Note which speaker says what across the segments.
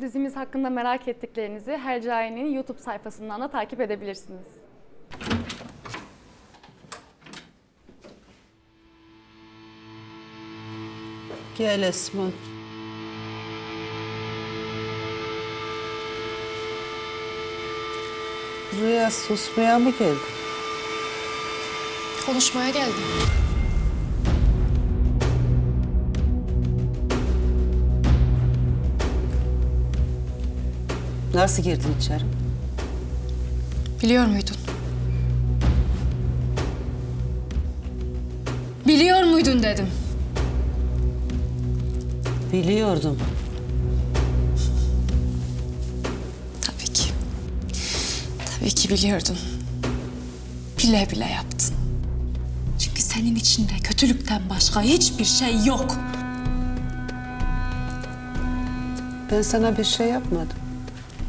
Speaker 1: Dizimiz hakkında merak ettiklerinizi Hercai'nin YouTube sayfasından da takip edebilirsiniz.
Speaker 2: Gel Esma. Buraya susmaya mı geldin?
Speaker 3: Konuşmaya geldim.
Speaker 2: Nasıl girdin içeri?
Speaker 3: Biliyor muydun? Biliyor muydun dedim.
Speaker 2: Biliyordum.
Speaker 3: Tabii ki. Tabii ki biliyordun. Bile bile yaptın. Çünkü senin içinde kötülükten başka hiçbir şey yok.
Speaker 2: Ben sana bir şey yapmadım.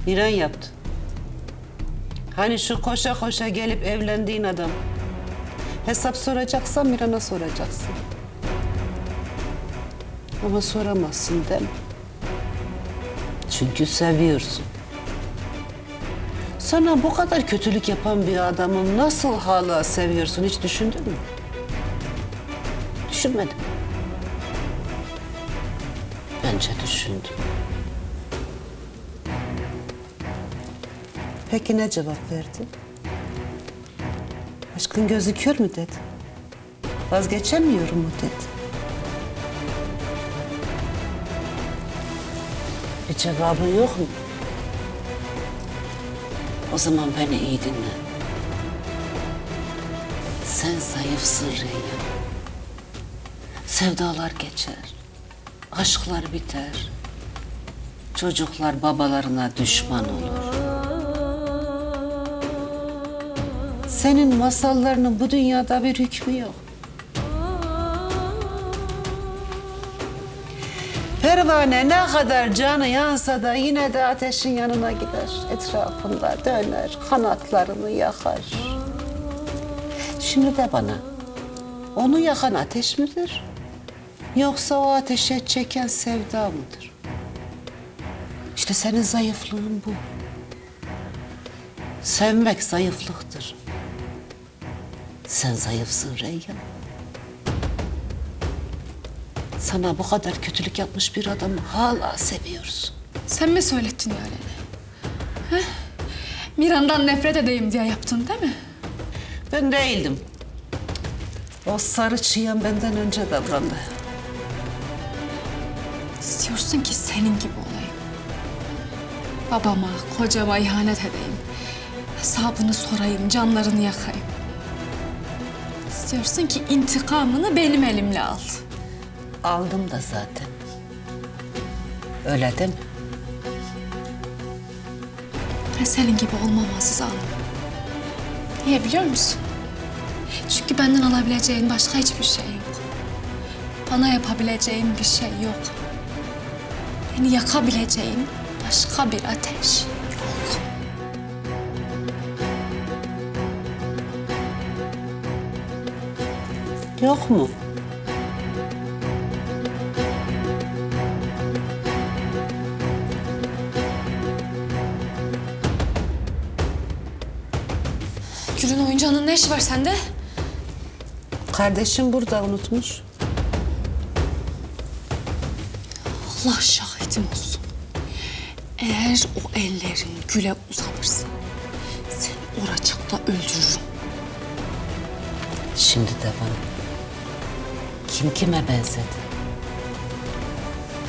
Speaker 2: Miran yaptı. Hani şu koşa koşa gelip evlendiğin adam. Hesap soracaksan Miran'a soracaksın. Ama soramazsın değil mi? Çünkü seviyorsun. Sana bu kadar kötülük yapan bir adamı nasıl hala seviyorsun hiç düşündün mü? Düşünmedim. Bence düşündüm. Peki ne cevap verdi? Aşkın gözü kör mü dedi? Vazgeçemiyorum mu dedi? Bir cevabın yok mu? O zaman beni iyi dinle. Sen zayıfsın Reyyan. Sevdalar geçer. Aşklar biter. Çocuklar babalarına düşman olur. Senin masallarının bu dünyada bir hükmü yok. Pervane ne kadar canı yansa da yine de ateşin yanına gider. Etrafında döner, kanatlarını yakar. Şimdi de bana, onu yakan ateş midir? Yoksa o ateşe çeken sevda mıdır? İşte senin zayıflığın bu. Sevmek zayıflıktır. Sen zayıfsın Reyyan. Sana bu kadar kötülük yapmış bir adamı hala seviyorsun.
Speaker 3: Sen mi söylettin yani? Heh? Miran'dan nefret edeyim diye yaptın değil mi?
Speaker 2: Ben değildim. O sarı çıyan benden önce davrandı.
Speaker 3: İstiyorsun ki senin gibi olayım. Babama, kocama ihanet edeyim. Hesabını sorayım, canlarını yakayım. İstiyorsun ki intikamını benim elimle al.
Speaker 2: Aldım da zaten. Öyle değil mi?
Speaker 3: Ben senin gibi olmam Aziz Hanım. Niye biliyor musun? Çünkü benden alabileceğin başka hiçbir şey yok. Bana yapabileceğin bir şey yok. Beni yakabileceğin başka bir ateş Yok
Speaker 2: mu?
Speaker 3: Gül'ün oyuncağının ne işi var sende?
Speaker 2: Kardeşim burada unutmuş.
Speaker 3: Allah şahidim olsun. Eğer o ellerin Gül'e uzanırsa seni oracıkta öldürürüm.
Speaker 2: Şimdi de bana. Kim kime benzedi?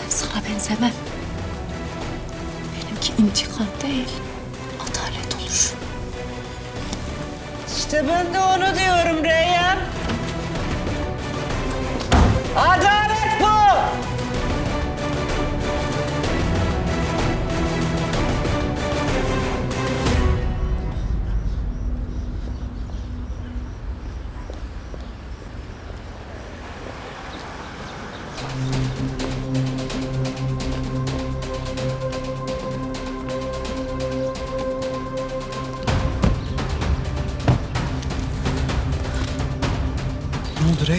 Speaker 3: Ben sana benzemem. Benimki intikam değil, adalet olur.
Speaker 2: İşte ben de onu diyorum Reyhan. Adalet
Speaker 4: Ne oldu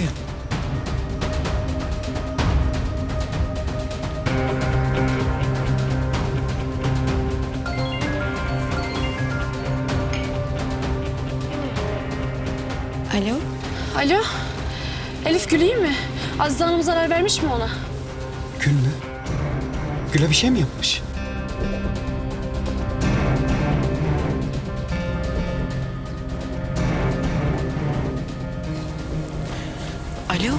Speaker 5: Alo?
Speaker 3: Alo? Elif Gül iyi mi? Azize Hanım zarar vermiş mi ona?
Speaker 4: Gül mü? Gül'e bir şey mi yapmış?
Speaker 5: Alo?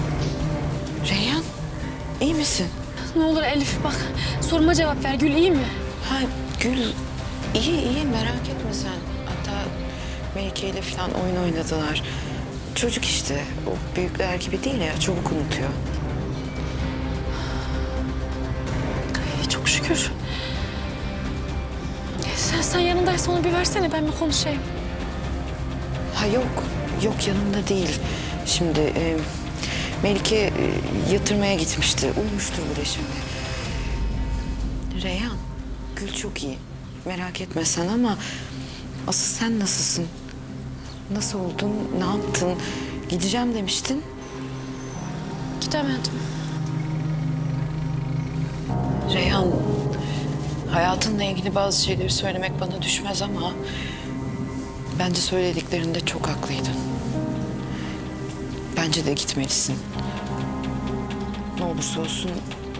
Speaker 5: Reyhan? iyi misin?
Speaker 3: Ne olur Elif bak. Soruma cevap ver. Gül iyi mi?
Speaker 5: Ha Gül iyi iyi merak etme sen. Hatta Melike ile falan oyun oynadılar. Çocuk işte. O büyükler gibi değil ya çabuk unutuyor.
Speaker 3: Ay, çok şükür. Sen, sen yanındaysa onu bir versene ben bir konuşayım.
Speaker 5: Ha yok. Yok yanımda değil. Şimdi e, Melike e, yatırmaya gitmişti. Uyumuştur burada şimdi. Reyhan, Gül çok iyi. Merak etme sen ama asıl sen nasılsın? Nasıl oldun? Ne yaptın? Gideceğim demiştin.
Speaker 3: Gidemedim.
Speaker 5: Reyhan, hayatınla ilgili bazı şeyleri söylemek bana düşmez ama... ...bence söylediklerinde çok haklıydın. Bence de gitmelisin. Ne olursa olsun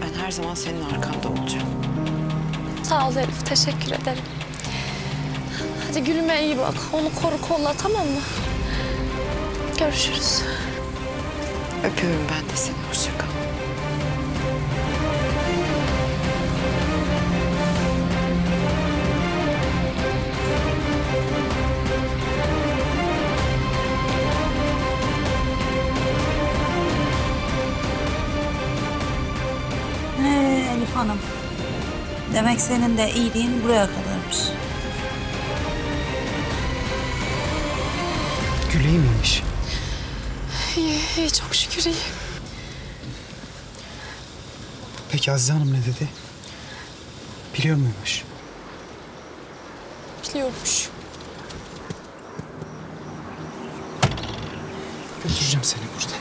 Speaker 5: ben her zaman senin arkanda olacağım.
Speaker 3: Sağ ol Elif. Teşekkür ederim. Hadi Gülüme iyi bak. Onu koru kolla tamam mı? Görüşürüz.
Speaker 5: Öpüyorum ben de seni. Hoşça kal.
Speaker 6: Ee, Elif Hanım. Demek senin de iyiliğin buraya kadarmış.
Speaker 4: Gül iyi miymiş?
Speaker 3: İyi, iyi. Çok şükür iyi.
Speaker 4: Peki Azize Hanım ne dedi? Biliyor muymuş?
Speaker 3: Biliyormuş.
Speaker 4: Götüreceğim seni buradan.